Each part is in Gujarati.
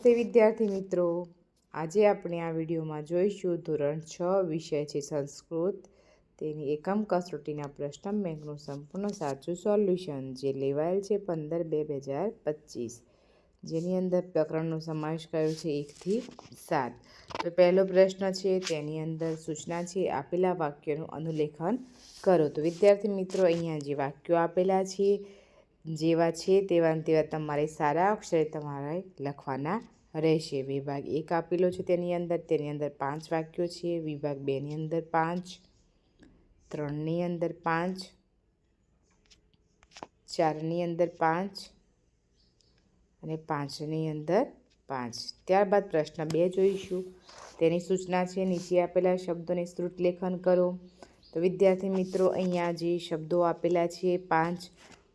તે વિદ્યાર્થી મિત્રો. આજે આપણે આ વિડીયોમાં જોઈશું ધોરણ છ વિષય છે સંસ્કૃત. તેની એકમ કસોટીના પ્રશ્ન બેંકનું સંપૂર્ણ સાચું સોલ્યુશન જે લેવાયેલ છે પંદર બે બે હજાર પચીસ. જેની અંદર પ્રકરણનો સમાવેશ કર્યો છે એકથી સાત. તો પહેલો પ્રશ્ન છે, તેની અંદર સૂચના છે, આપેલા વાક્યનું અનુલેખન કરો. તો વિદ્યાર્થી મિત્રો, અહીંયા જે વાક્યો આપેલા છે જેવા છે તેવા તેવા તમારે સારા અક્ષરે તમારે લખવાના રહેશે. વિભાગ એક આપેલો છે તેની અંદર તેની અંદર પાંચ વાક્યો છે. વિભાગ બેની અંદર પાંચ ત્રણની અંદર પાંચ ચારની અંદર પાંચ અને પાંચની અંદર પાંચ. ત્યારબાદ પ્રશ્ન બે જોઈશું. તેની સૂચના છે, નીચે આપેલા શબ્દોને શ્રુત લેખન કરો. તો વિદ્યાર્થી મિત્રો, અહીંયા જે શબ્દો આપેલા છે પાંચ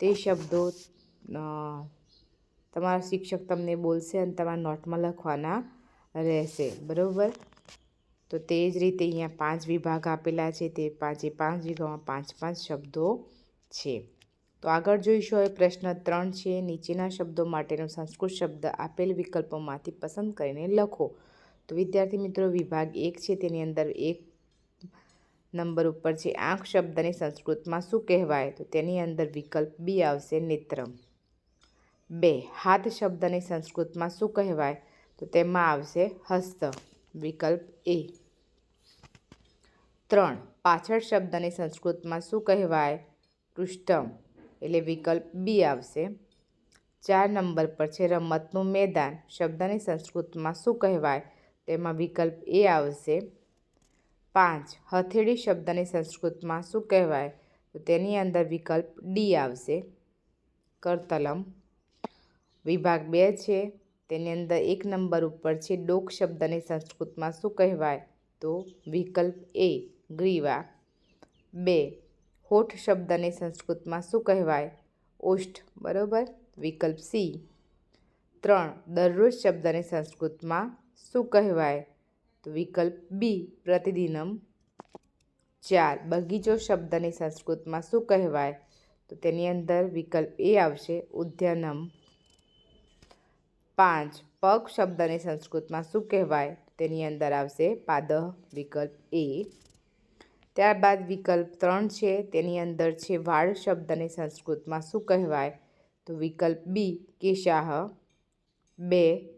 તે શબ્દો તમારા શિક્ષક તમને બોલશે અને તમારા નોટમાં લખવાના રહેશે. બરાબર? તો તે જ રીતે અહીંયા પાંચ વિભાગ આપેલા છે. તે પાંચે પાંચ વિભાગમાં પાંચ પાંચ શબ્દો છે. તો આગળ જોઈશું. હવે પ્રશ્ન ત્રણ છે. નીચેના શબ્દો માટેનો સંસ્કૃત શબ્દ આપેલ વિકલ્પોમાંથી પસંદ કરીને લખો. તો વિદ્યાર્થી મિત્રો, વિભાગ એક છે. તેની અંદર એક નંબર ઉપર છે. આંખ શબ્દને સંસ્કૃતમાં શું કહેવાય? તો તેની અંદર વિકલ્પ બી આવશે નેત્રમ. બે, હાથ શબ્દને સંસ્કૃતમાં શું કહેવાય? તો તેમાં આવશે હસ્ત. વિકલ્પ એ. ત્રણ, પાછળ શબ્દને સંસ્કૃતમાં શું કહેવાય? પૃષ્ઠમ. એટલે વિકલ્પ બી આવશે. ચાર નંબર પર છે રમતનું મેદાન. શબ્દને સંસ્કૃતમાં શું કહેવાય? તેમાં વિકલ્પ એ આવશે પાંચ હથેળી શબ્દને સંસ્કૃતમાં શું કહેવાય? તો તેની અંદર વિકલ્પ ડી આવશે. કરતલમ વિભાગ બે છે. તેની અંદર એક નંબર ઉપર છે ડોક શબ્દને સંસ્કૃતમાં શું કહેવાય? તો વિકલ્પ એ ગ્રીવા. બે હોઠ શબ્દને સંસ્કૃતમાં શું કહેવાય? ઓષ્ઠ, બરાબર? વિકલ્પ સી. ત્રણ દરરોજ શબ્દને સંસ્કૃતમાં શું કહેવાય? તો વિકલ્પ બી, પ્રતિદિનમ. ચાર, બગીચો શબ્દને સંસ્કૃતમાં શું કહેવાય? તો તેની અંદર વિકલ્પ એ આવશે, ઉદ્યાનમ. પાંચ, પગ શબ્દની સંસ્કૃતમાં શું કહેવાય? તેની અંદર આવશે પાદહ વિકલ્પ એ. ત્યારબાદ વિકલ્પ ત્રણ છે, તેની અંદર છે, વાળ શબ્દની સંસ્કૃતમાં શું કહેવાય? તો વિકલ્પ બી, કેશાહ. બે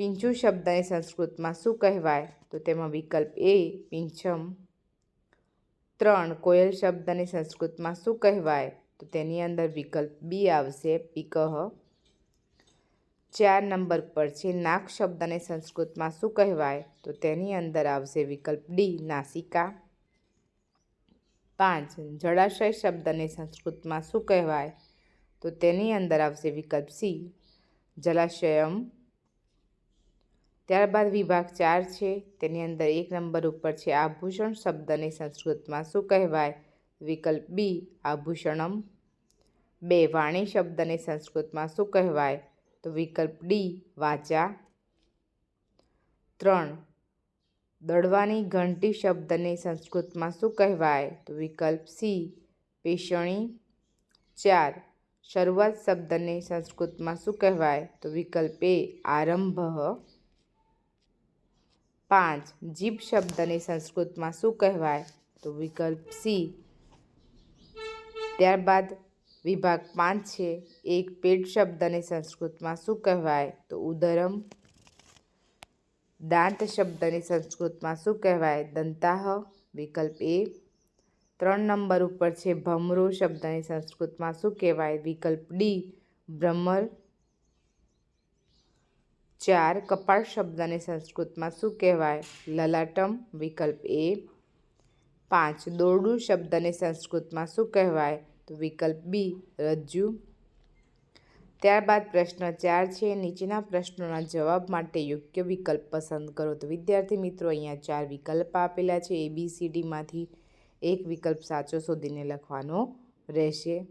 પિંચુ શબ્દને સંસ્કૃતમાં શું કહેવાય? તો તેમાં વિકલ્પ એ પિંચમ ત્રણ, કોયલ શબ્દને સંસ્કૃતમાં શું કહેવાય? તો તેની અંદર વિકલ્પ બી આવશે પિકહ ચાર નંબર પર છે, નાક શબ્દને સંસ્કૃતમાં શું કહેવાય? તો તેની અંદર આવશે વિકલ્પ ડી, નાસિકા. પાંચ, જળાશય શબ્દને સંસ્કૃતમાં શું કહેવાય? તો તેની અંદર આવશે વિકલ્પ સી જલાશયમ ત્યારબાદ વિભાગ ચાર છે. તેની અંદર એક નંબર ઉપર છે આભૂષણ શબ્દને સંસ્કૃતમાં શું કહેવાય? વિકલ્પ બી, આભૂષણમ. બે, વાણી શબ્દને સંસ્કૃતમાં શું કહેવાય? તો વિકલ્પ ડી, વાચા. ત્રણ, દળવાની ઘંટી શબ્દને સંસ્કૃતમાં શું કહેવાય? તો વિકલ્પ સી પેષણી ચાર, શરૂઆત શબ્દને સંસ્કૃતમાં શું કહેવાય? તો વિકલ્પ એ, આરંભ. પાંચ. જીભ શબ્દને સંસ્કૃતમાં શું કહેવાય? તો વિકલ્પ સી. ત્યારબાદ વિભાગ પાંચ છે. એક પેટ શબ્દને સંસ્કૃતમાં શું કહેવાય? તો ઉદરમ. દાંત શબ્દને સંસ્કૃતમાં શું કહેવાય? દંતાહ. વિકલ્પ એ. ત્રણ નંબર ઉપર છે ભમરો શબ્દને સંસ્કૃતમાં શું કહેવાય? વિકલ્પ ડી. ભ્રમર. ચાર કપાળ શબ્દને સંસ્કૃતમાં શું કહેવાય? લલાટમ વિકલ્પ એ. પાંચ, દોરડું શબ્દને સંસ્કૃતમાં શું કહેવાય? તો વિકલ્પ બી, રજ્જુ. ત્યારબાદ પ્રશ્ન ચાર છે. નીચેના પ્રશ્નોના જવાબ માટે યોગ્ય વિકલ્પ પસંદ કરો. તો વિદ્યાર્થી મિત્રો, અહીંયા ચાર વિકલ્પ આપેલા છે. એબીસીડીમાંથી એક વિકલ્પ સાચો શોધીને લખવાનો રહેશે.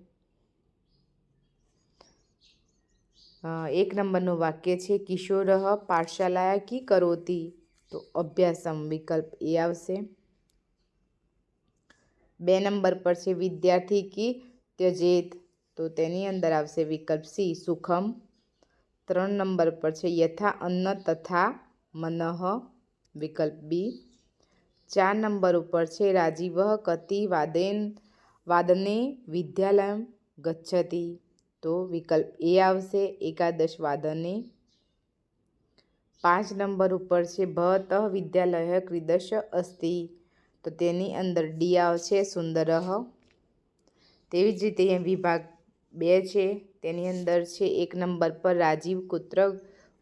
એક નંબરનું વાક્ય છે, કિશોર પાઠશાલાયા કી કરોતી? તો અભ્યાસમ વિકલ્પ એ આવશે. બે નંબર પર છે, વિદ્યાર્થી કી ત્યજેત? તો તેની અંદર આવશે વિકલ્પ સી, સુખમ. ત્રણ નંબર પર છે, યથા અન્ન તથા મનઃ? વિકલ્પ બી. ચાર નંબર ઉપર છે, રાજીવ કતિ વાદેન, વાદને વિદ્યાલય ગચ્છતિ. તો વિકલ્પ એ આવશે, એકાદશ વાદને. પાંચ નંબર ઉપર છે, ભત વિદ્યાલય ક્રિદશ અસ્તિ. તો તેની અંદર ડી આવશે, સુંદર. તેવી જ રીતે અહીંયા વિભાગ બે છે, તેની અંદર છે, એક નંબર પર રાજીવ કુત્ર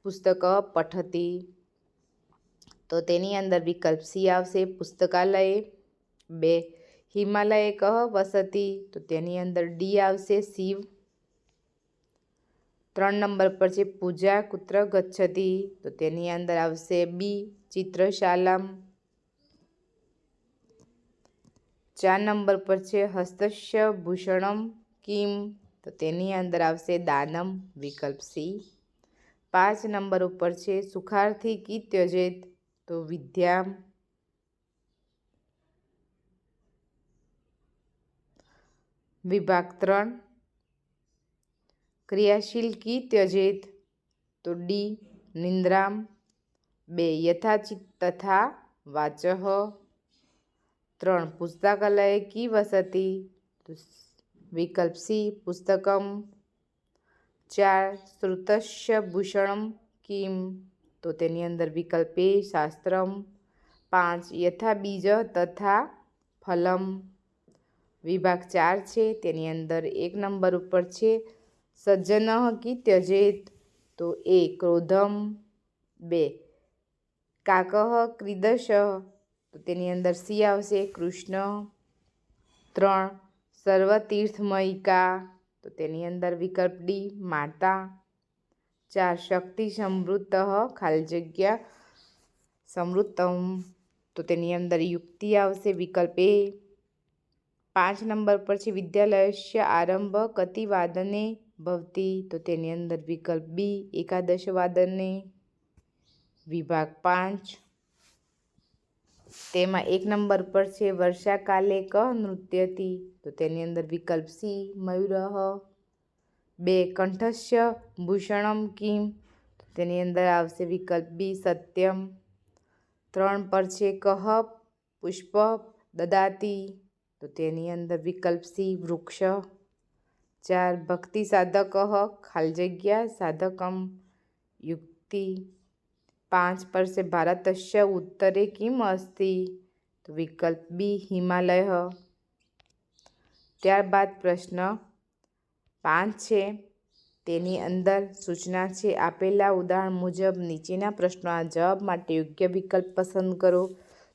પુસ્તક પઠતી. તો તેની અંદર વિકલ્પ સી આવશે, પુસ્તકાલય. બે, હિમાલય કહ વસતી. તો તેની અંદર ડી આવશે, શિવ. ત્રણ નંબર પર છે પૂજા કુત્ર ગચ્છતી. તો તેની અંદર આવશે બી, ચિત્રશાલમ. ચાર નંબર પર છે હસ્તસ્ય ભૂષણમ કિમ. તો તેની અંદર આવશે દાનમ વિકલ્પ સી. પાંચ નંબર ઉપર છે સુખાર્થી કી ત્યજેત. તો વિદ્યામ. વિભાગ ત્રણ. ક્રિયાશીલ કી ત્યજેત? તો ડી, નિંદ્રામ. બે, યથાચિત તથા વાચહ. ત્રણ, પુસ્તકાલય કી વસતી? વિકલ્પ સી, પુસ્તકમ. ચાર, શ્રુતસ્ય ભૂષણમ કિમ. તો તેની અંદર વિકલ્પ શાસ્ત્રમ. પાંચ, યથા બીજ તથા ફલમ. વિભાગ ચાર છે, તેની અંદર એક નંબર ઉપર છે સજ્જન કી ત્યજેત તો એ ક્રોધમ. બે. કાકહ ક્રિદશ તો તેની અંદર સી આવશે, કૃષ્ણ. ત્રણ. સર્વતીર્થમયિકા તો તેની અંદર વિકલ્પ ડી, માતા. ચાર. શક્તિ સમૃદ્ધ ખાલી જગ્યા સમૃદ્ધમ તો તેની અંદર યુક્તિ આવશે, વિકલ્પ એ. પાંચ નંબર પર છે વિદ્યાલયસ્ય આરંભ કતિ વાદને ભવતી, તો તેની અંદર વિકલ્પ બી એકાદશ વાદનને વિભાગ પાંચ. તેમાં એક નંબર પર છે વર્ષાકાલે ક નૃત્યથી, તો તેની અંદર વિકલ્પ સી મયુરહ. બે, કંઠસ્ય, ભૂષણમ કિમ તેની અંદર આવશે વિકલ્પ બી સત્યમ. ત્રણ પર છે કહ, પુષ્પ, દદાતી, તો તેની અંદર વિકલ્પ સી વૃક્ષ. ચાર ભક્તિ સાધક ખાલી જગ્યા, સાધકમ, યુક્તિ. પાંચ પર ભારતસ્ય ઉત્તરે કિમ અસ્તિ? તો વિકલ્પ બી, હિમાલય ત્યારબાદ પ્રશ્ન પાંચ છે. તેની અંદર સૂચના છે, આપેલા ઉદાહરણ મુજબ નીચેના પ્રશ્નોના જવાબ માટે યોગ્ય વિકલ્પ પસંદ કરો.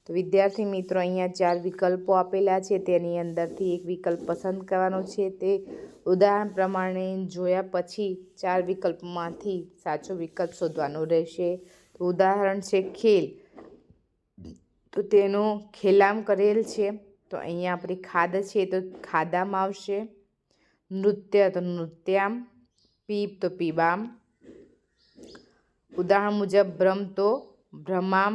તો વિદ્યાર્થી મિત્રો, અહીંયા ચાર વિકલ્પો આપેલા છે. તેની અંદરથી એક વિકલ્પ પસંદ કરવાનો છે. તે ઉદાહરણ પ્રમાણે જોયા પછી ચાર વિકલ્પમાંથી સાચો વિકલ્પ શોધવાનો રહેશે. તો ઉદાહરણ છે ખેલ. તો તેનો ખેલામ કરેલ છે. તો અહીંયા આપણી ખાદ છે તો ખાદામાં આવશે. નૃત્ય તો નૃત્યામ, પીપ તો પીબામ. ઉદાહરણ મુજબ ભ્રમ તો ભ્રમામ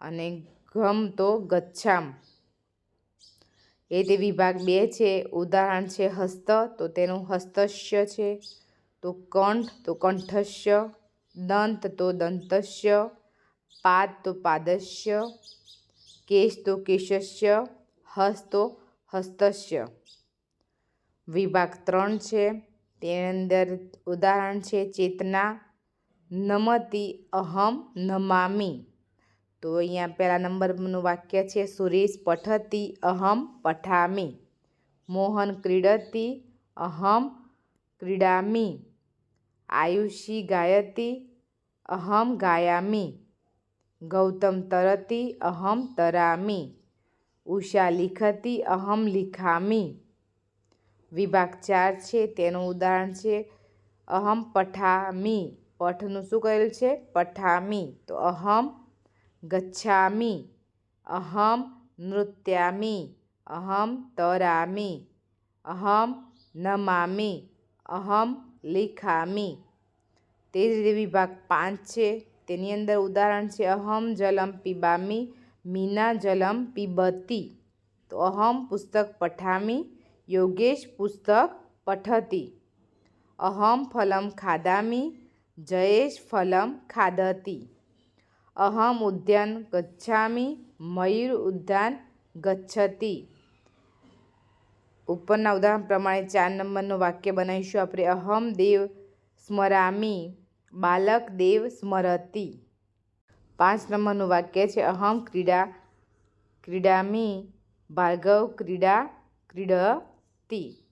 અને ગમ તો ગચ્છામ. એ તે વિભાગ બે છે. ઉદાહરણ છે હસ્ત, તો તેનું હસ્તસ્ય છે. તો કંઠ, તો કંઠસ્ય. દંત, તો દંતસ્ય. પાદ, તો પાદસ્ય. કેશ, તો કેશસ્ય. હસ્ત, તો હસ્તસ્ય. વિભાગ ત્રણ છે. તેની અંદર ઉદાહરણ છે ચેતના, નમતી અહમ નમામી. તો અહીંયા પહેલા નંબરનું વાક્ય છે, સુરેશ પઠતી અહમ પઠામી. મોહન ક્રીડતી અહમ ક્રીડામી. આયુષી ગાયતી અહમ ગાયામી. ગૌતમ તરતી અહમ તરામી. ઉષા લિખતી અહમ લિખામી. વિભાગ ચાર છે, તેનું ઉદાહરણ છે, અહમ પઠામી. પઠનું શું કરેલ છે? પઠામી. તો અહમ ગચ્છામી અહમ નૃત્યામી અહમ તરામી અહમ નમામી અહમ લિખામી તે જ રીતે વિભાગ પાંચ છે। તેની અંદર ઉદાહરણ છે, અહમ જલમ પીબામી, મીના જલમ પીબતી. તો અહમ પુસ્તક પઠામી, યોગેશ પુસ્તક પઠતી. અહમ ફલમ ખાદામી, જયેશ ફલમ ખાદતી અહમ ઉદ્યાન ગચ્છામી મયુર ઉદ્યાન ગચ્છતી. ઉપરના ઉદાહરણ પ્રમાણે ચાર નંબરનું વાક્ય બનાવીશું. આપણે અહમ દેવ સ્મરામી, બાલક દેવ સ્મરતી. પાંચ નંબરનું વાક્ય છે, અહમ ક્રીડા, ક્રીડામી, ભાર્ગવ ક્રીડા, ક્રીડતી.